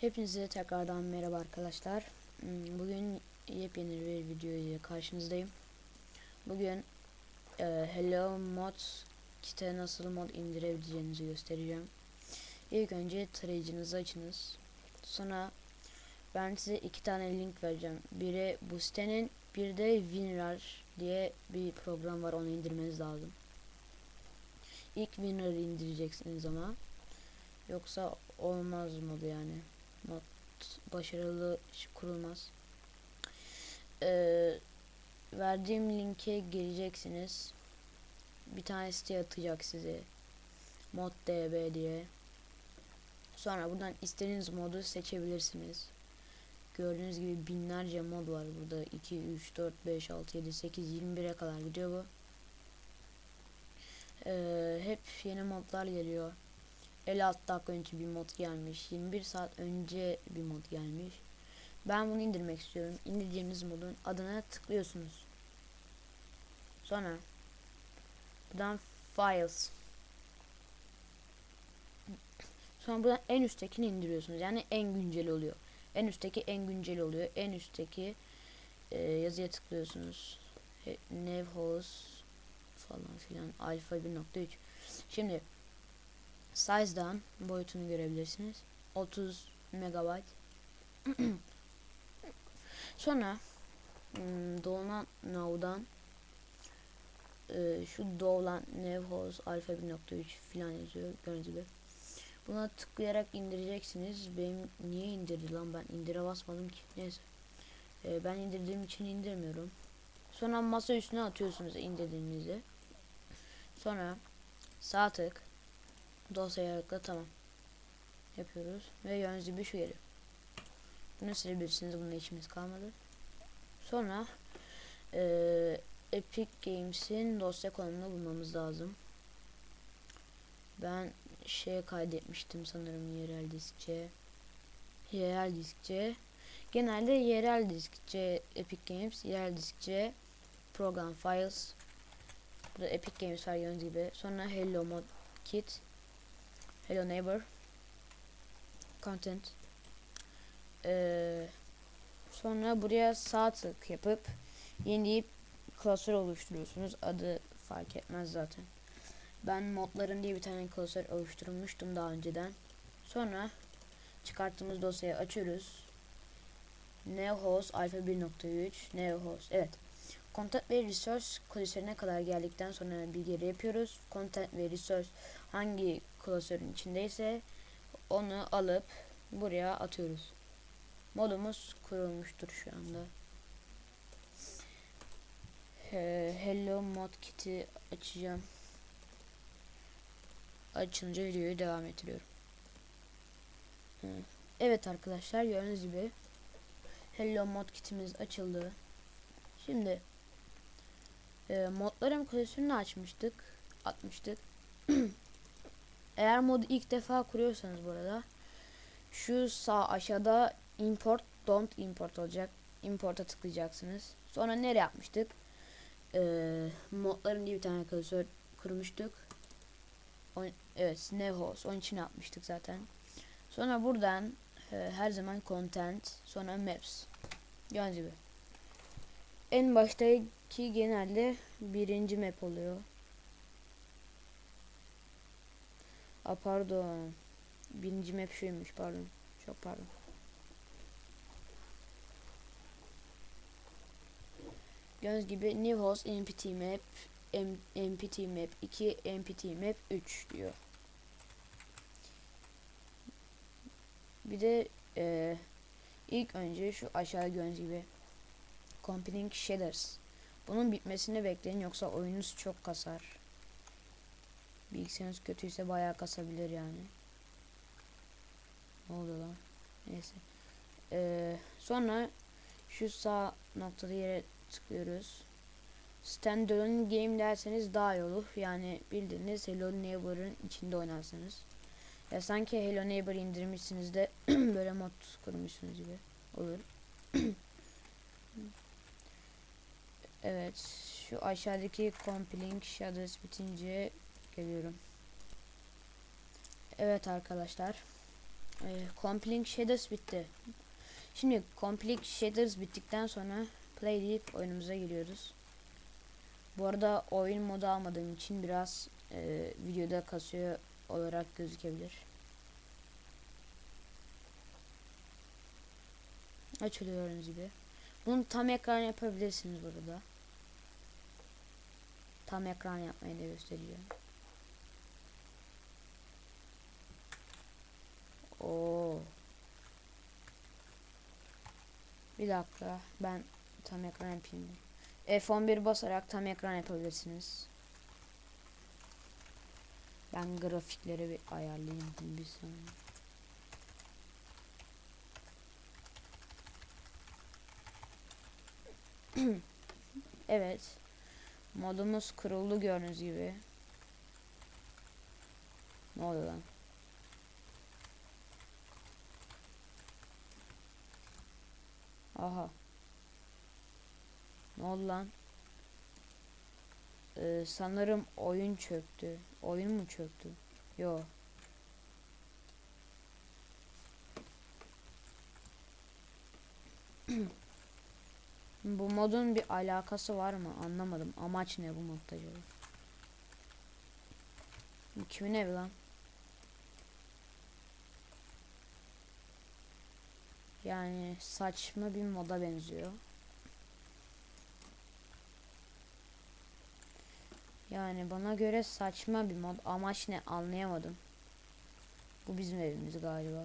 Hepinize tekrardan merhaba arkadaşlar. Hmm, Bugün yepyeni bir video ile karşınızdayım. Bugün e, Hello Mod kite nasıl mod indirebileceğinizi göstereceğim. İlk önce tarayıcınızı açınız. Sonra ben size iki tane link vereceğim. Biri bu sitenin, bir de WinRAR diye bir program var onu indirmeniz lazım. İlk WinRAR'ı indireceksiniz ama. Yoksa olmaz modu yani. Mod başarılı kurulmaz. Ee, verdiğim linke gireceksiniz. Bir tane site atacak size. Mod.db diye. Sonra buradan istediğiniz modu seçebilirsiniz. Gördüğünüz gibi binlerce mod var burada. 2, 3, 4, 5, 6, 7, 8, 21'e kadar gidiyor bu. Ee, hep yeni modlar geliyor. 56 dakika önce bir mod gelmiş. 21 saat önce bir mod gelmiş. Ben bunu indirmek istiyorum. İndireceğiniz modun adına tıklıyorsunuz. Sonra buradan Files. Sonra buradan en üsttekini indiriyorsunuz. Yani en güncel oluyor. En üstteki en güncel oluyor. En üstteki e, yazıya tıklıyorsunuz. He, Nevhouse falan filan alfa 1.3. Şimdi size'dan boyutunu görebilirsiniz. 30 megabayt. Sonra hmm, Dolma Now'dan e, şu Dolan Nevhoz Alpha 1.3 filan yazıyor gördüğünüz gibi. Buna tıklayarak indireceksiniz. Benim niye indirdi lan ben indire basmadım ki. Neyse. E, ben indirdiğim için indirmiyorum. Sonra masa üstüne atıyorsunuz indirdiğinizi. Sonra sağ tık dosyaya tıkla tamam. Yapıyoruz. Ve gördüğünüz gibi şu geliyor. Bunu silebilirsiniz. Bununla işimiz kalmadı. Sonra e, Epic Games'in dosya konumunu bulmamız lazım. Ben şeye kaydetmiştim sanırım yerel diskçe. Yerel diskçe. Genelde yerel diskçe Epic Games yerel diskçe program files. Burada Epic Games var gördüğünüz gibi. Sonra Hello Mod Kit Hello Neighbor. Content. Ee, sonra buraya sağ tık yapıp yenileyip klasör oluşturuyorsunuz. Adı fark etmez zaten. Ben modların diye bir tane klasör oluşturmuştum daha önceden. Sonra çıkarttığımız dosyayı açıyoruz. Neohost alfa 1.3 neohost evet. Content ve resource klasörüne kadar geldikten sonra bir geri yapıyoruz. Content ve resource hangi klasörün içindeyse onu alıp buraya atıyoruz. Modumuz kurulmuştur şu anda. Hello mod kit'i açacağım. Açınca videoyu devam ettiriyorum. Evet arkadaşlar gördüğünüz gibi Hello mod kitimiz açıldı. Şimdi e, modların klasörünü açmıştık. Atmıştık. Eğer modu ilk defa kuruyorsanız burada şu sağ aşağıda import don't import olacak. Import'a tıklayacaksınız. Sonra nereye yapmıştık? Ee, modların diye bir tane klasör kurmuştuk. O, evet Snowhouse onun için yapmıştık zaten. Sonra buradan e, her zaman content sonra maps. Gördüğünüz gibi. En baştaki genelde birinci map oluyor. A pardon. Birinci map şuymuş pardon. Çok pardon. Gördüğünüz gibi New Host MPT Map M MPT Map 2 MPT Map 3 diyor. Bir de e, ilk önce şu aşağıda gördüğünüz gibi Compiling Shaders. Bunun bitmesini bekleyin yoksa oyunuz çok kasar. Bilgisayarınız kötüyse bayağı kasabilir yani. Ne oluyor lan? Neyse. Ee, sonra şu sağ noktada yere tıklıyoruz. Standalone game derseniz daha iyi olur. Yani bildiğiniz Hello Neighbor'ın içinde oynarsanız. Ya sanki Hello Neighbor indirmişsiniz de böyle mod kurmuşsunuz gibi olur. evet. Şu aşağıdaki compiling shadows bitince geliyorum. Evet arkadaşlar. e, Compling Shaders bitti. Şimdi Compling Shaders bittikten sonra play deyip oyunumuza giriyoruz. Bu arada oyun modu almadığım için biraz e, videoda kasıyor olarak gözükebilir. Açılıyor gibi. Bunu tam ekran yapabilirsiniz burada. Tam ekran yapmayı da göstereceğim. Oo. Bir dakika ben tam ekran yapayım. F11 basarak tam ekran yapabilirsiniz. Ben grafikleri bir ayarlayayım bir saniye. evet. Modumuz kuruldu gördüğünüz gibi. Ne oluyor lan? Aha. Ne oldu lan? Ee, sanırım oyun çöktü. Oyun mu çöktü? Yo. bu modun bir alakası var mı? Anlamadım. Amaç ne bu modda? Bu kimin evi lan? Yani saçma bir moda benziyor. Yani bana göre saçma bir mod. Amaç ne anlayamadım. Bu bizim evimiz galiba.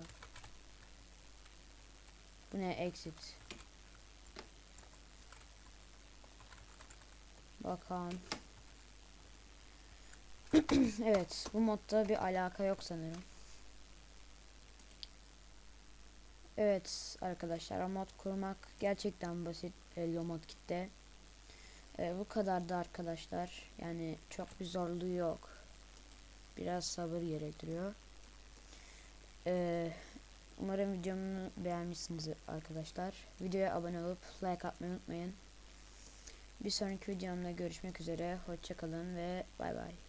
Bu ne exit. Bakalım. evet bu modda bir alaka yok sanırım. Evet arkadaşlar mod kurmak gerçekten basit Hello mod kitle. Ee, bu kadar da arkadaşlar. Yani çok bir zorluğu yok. Biraz sabır gerektiriyor. Ee, umarım videomu beğenmişsiniz arkadaşlar. Videoya abone olup like atmayı unutmayın. Bir sonraki videomda görüşmek üzere. Hoşçakalın ve bay bay.